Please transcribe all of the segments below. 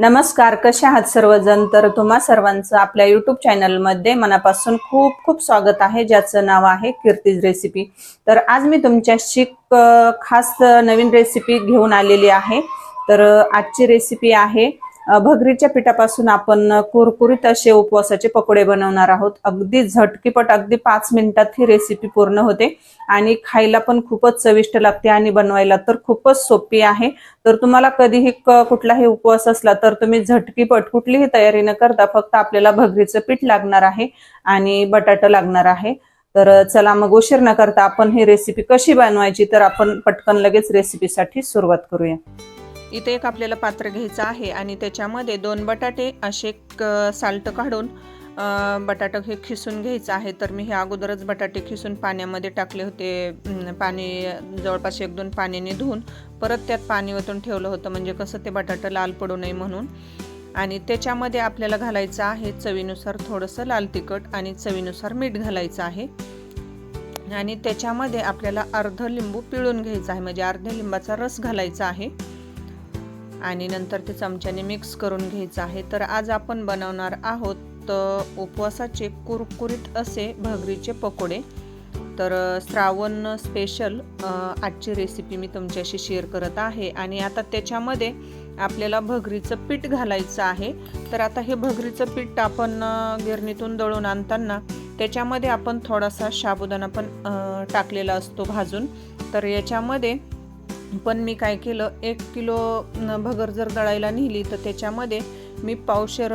नमस्कार कसे आहात सर्वजण? तर तुम्हा सर्वांचं आपल्या युट्यूब चॅनलमध्ये मनापासून खूप खूप स्वागत आहे ज्याचं नाव आहे कीर्तीज रेसिपी तर आज मी तुमच्याशी खास नवीन रेसिपी घेऊन आलेली आहे. तर आजची रेसिपी आहे भगरीच्या पिठापासून आपण कुरकुरीत असे उपवासाचे पकोडे बनवणार आहोत. अगदी झटकीपट अगदी पाच मिनिटात ही रेसिपी पूर्ण होते. आणि खायला पण खूपच चविष्ट लागते आणि बनवायला तर खूपच सोपी आहे. तर तुम्हाला कधीही कुठलाही उपवास असला तर तुम्ही झटकीपट कुठलीही तयारी न करता फक्त आपल्याला भगरीचं पीठ लागणार आहे आणि बटाटा लागणार आहे. तर चला मग उशीर न करता आपण ही रेसिपी कशी बनवायची तर आपण पटकन लगेच रेसिपीसाठी सुरुवात करूया. इथे एक आपल्याला पात्र घ्यायचं आहे आणि त्याच्यामध्ये दोन बटाटे असे एक साल्ट काढून अ, बटाटा हे खिसून घ्यायचं आहे. तर मी हे अगोदरच बटाटे खिसून पाण्यामध्ये टाकले होते. पाणी जवळपास एक दोन पाण्याने धुवून परत त्यात पाणी ओतून ठेवलं होतं. म्हणजे कसं ते बटाटा लाल पडू नये म्हणून. आणि त्याच्यामध्ये आपल्याला घालायचं आहे चवीनुसार थोडंसं लाल तिखट आणि चवीनुसार मीठ घालायचं आहे. आणि त्याच्यामध्ये आपल्याला अर्ध लिंबू पिळून घ्यायचं आहे. म्हणजे अर्ध्या लिंबाचा रस घालायचा आहे. आणि नंतर ते चमच्याने मिक्स करून घ्यायचं आहे. तर आज आपण बनवणार आहोत उपवासाचे कुरकुरीत असे भगरीचे पकोडे. तर श्रावण स्पेशल आजची रेसिपी मी तुमच्याशी शेअर करत आहे. आणि आता त्याच्यामध्ये आपल्याला भगरीचं पीठ घालायचं आहे. तर आता हे भगरीचं पीठ आपण गिरणीतून दळून आणताना त्याच्यामध्ये आपण थोडासा साबुदाणा पण टाकलेला असतो भाजून. तर याच्यामध्ये पण मी काय केलं एक किलो न भगर जर दळायला नेली तर त्याच्यामध्ये मी पावशेर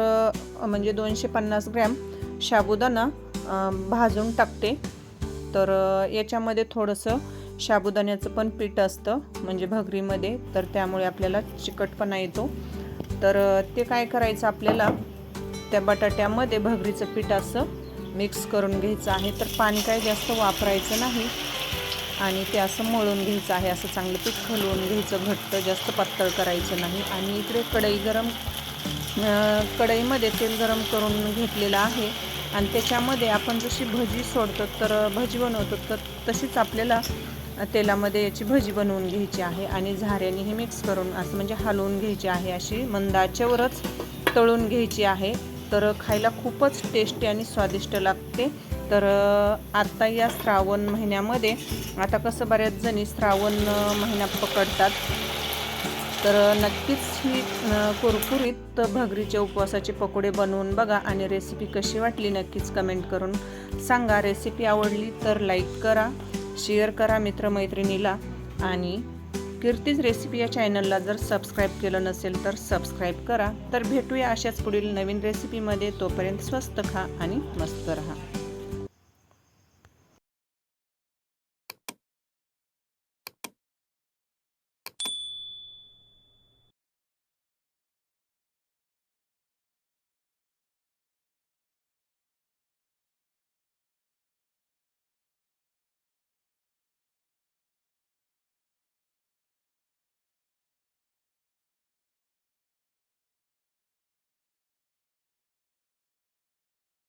म्हणजे दोनशे पन्नास ग्रॅम साबुदाणा भाजून टाकते. तर याच्यामध्ये थोडंसं साबुदाण्याचं पण पीठ असतं म्हणजे भगरीमध्ये तर त्यामुळे आपल्याला चिकटपणा येतो. तर ते काय करायचं आपल्याला त्या बटाट्यामध्ये भगरीचं पीठ असं मिक्स करून घ्यायचं आहे. तर पाणी काय जास्त वापरायचं नाही आणि ते असं मळून घ्यायचं आहे असं चांगलं पीठ खलवून घ्यायचं घट्ट जास्त पातळ करायचं नाही. आणि इकडे कढई गरम कढईमध्ये तेल गरम करून घेतलेलं आहे. आणि त्याच्यामध्ये आपण जशी भजी सोडतो तर भजी बनवतो तर तशीच आपल्याला तेलामध्ये याची भजी बनवून घ्यायची आहे. आणि झाऱ्याने हे मिक्स करून असं म्हणजे हलवून घ्यायची आहे अशी मंदाच्यावरच तळून घ्यायची आहे. तर खायला खूपच टेस्टी आणि स्वादिष्ट लागते. तर आत्ता आता या श्रावण महिन्यामध्ये आता कसं बऱ्याच जणी श्रावण महिना पकडतात. तर नक्कीच ही कुरकुरीत भगरीचे उपवासाचे पकोडे बनवून बघा आणि रेसिपी कशी वाटली नक्कीच कमेंट करून सांगा. रेसिपी आवडली तर लाईक करा शेअर करा मित्रमैत्रिणीला आणि कीर्तीज रेसिपी या चॅनलला जर सबस्क्राईब केलं नसेल तर सबस्क्राईब करा. तर भेटूया अशाच पुढील नवीन रेसिपीमध्ये तोपर्यंत स्वस्त खा आणि मस्त रहा.